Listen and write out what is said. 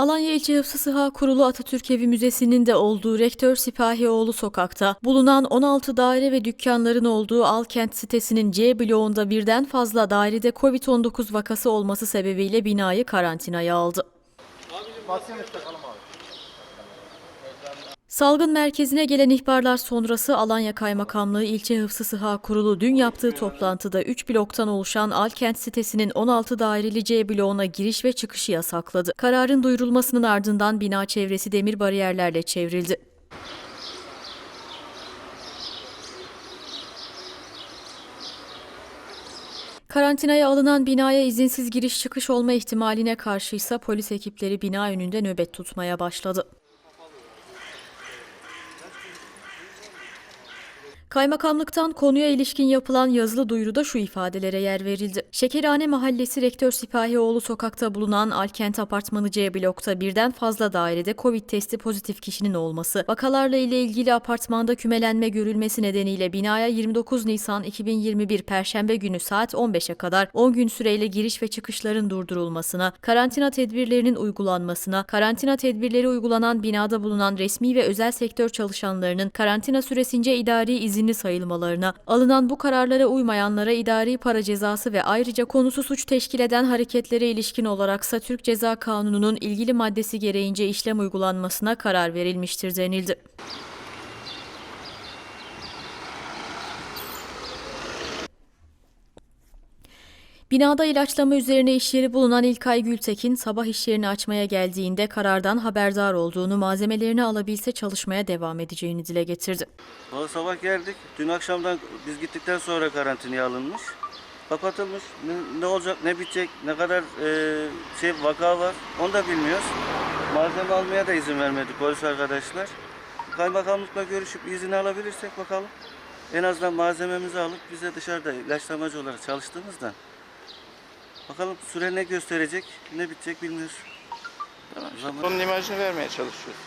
Alanya İlçe Hıfzı Sıha Kurulu Atatürk Evi Müzesi'nin de olduğu Rektör Sipahioğlu Sokak'ta bulunan 16 daire ve dükkanların olduğu Alkent sitesinin C bloğunda birden fazla dairede COVID-19 vakası olması sebebiyle binayı karantinaya aldı. Salgın merkezine gelen ihbarlar sonrası Alanya Kaymakamlığı İlçe Hıfzı Sıha Kurulu dün yaptığı toplantıda 3 bloktan oluşan Alkent sitesinin 16 daireli C bloğuna giriş ve çıkışı yasakladı. Kararın duyurulmasının ardından bina çevresi demir bariyerlerle çevrildi. Karantinaya alınan binaya izinsiz giriş çıkış olma ihtimaline karşıysa polis ekipleri bina önünde nöbet tutmaya başladı. Kaymakamlıktan konuya ilişkin yapılan yazılı duyuruda şu ifadelere yer verildi. Şekerhane Mahallesi Rektör Sipahioğlu sokakta bulunan Alkent Apartmanı C blokta birden fazla dairede Covid testi pozitif kişinin olması, vakalarla ile ilgili apartmanda kümelenme görülmesi nedeniyle binaya 29 Nisan 2021 Perşembe günü saat 15'e kadar 10 gün süreyle giriş ve çıkışların durdurulmasına, karantina tedbirlerinin uygulanmasına, karantina tedbirleri uygulanan binada bulunan resmi ve özel sektör çalışanlarının karantina süresince idari izinli sayılmalarına, alınan bu kararlara uymayanlara idari para cezası ve ayrıca konusu suç teşkil eden hareketlere ilişkin olaraksa Türk Ceza Kanunu'nun ilgili maddesi gereğince işlem uygulanmasına karar verilmiştir denildi. Binada ilaçlama üzerine işyeri bulunan İlkay Gültekin sabah işyerini açmaya geldiğinde karardan haberdar olduğunu malzemelerini alabilse çalışmaya devam edeceğini dile getirdi. Valla sabah geldik. Dün akşamdan biz gittikten sonra karantinaya alınmış. Kapatılmış. Ne, ne olacak, ne bitecek, ne kadar e, şey vaka var onu da bilmiyoruz. Malzeme almaya da izin vermedi polis arkadaşlar. Kaymakamlıkla görüşüp izin alabilirsek bakalım. En azından malzememizi alıp bize dışarıda ilaçlamacı olarak çalıştığımızda bakalım süre ne gösterecek, ne bitecek bilmiyoruz. Tamam işte Zaman- onun imajını vermeye çalışıyoruz.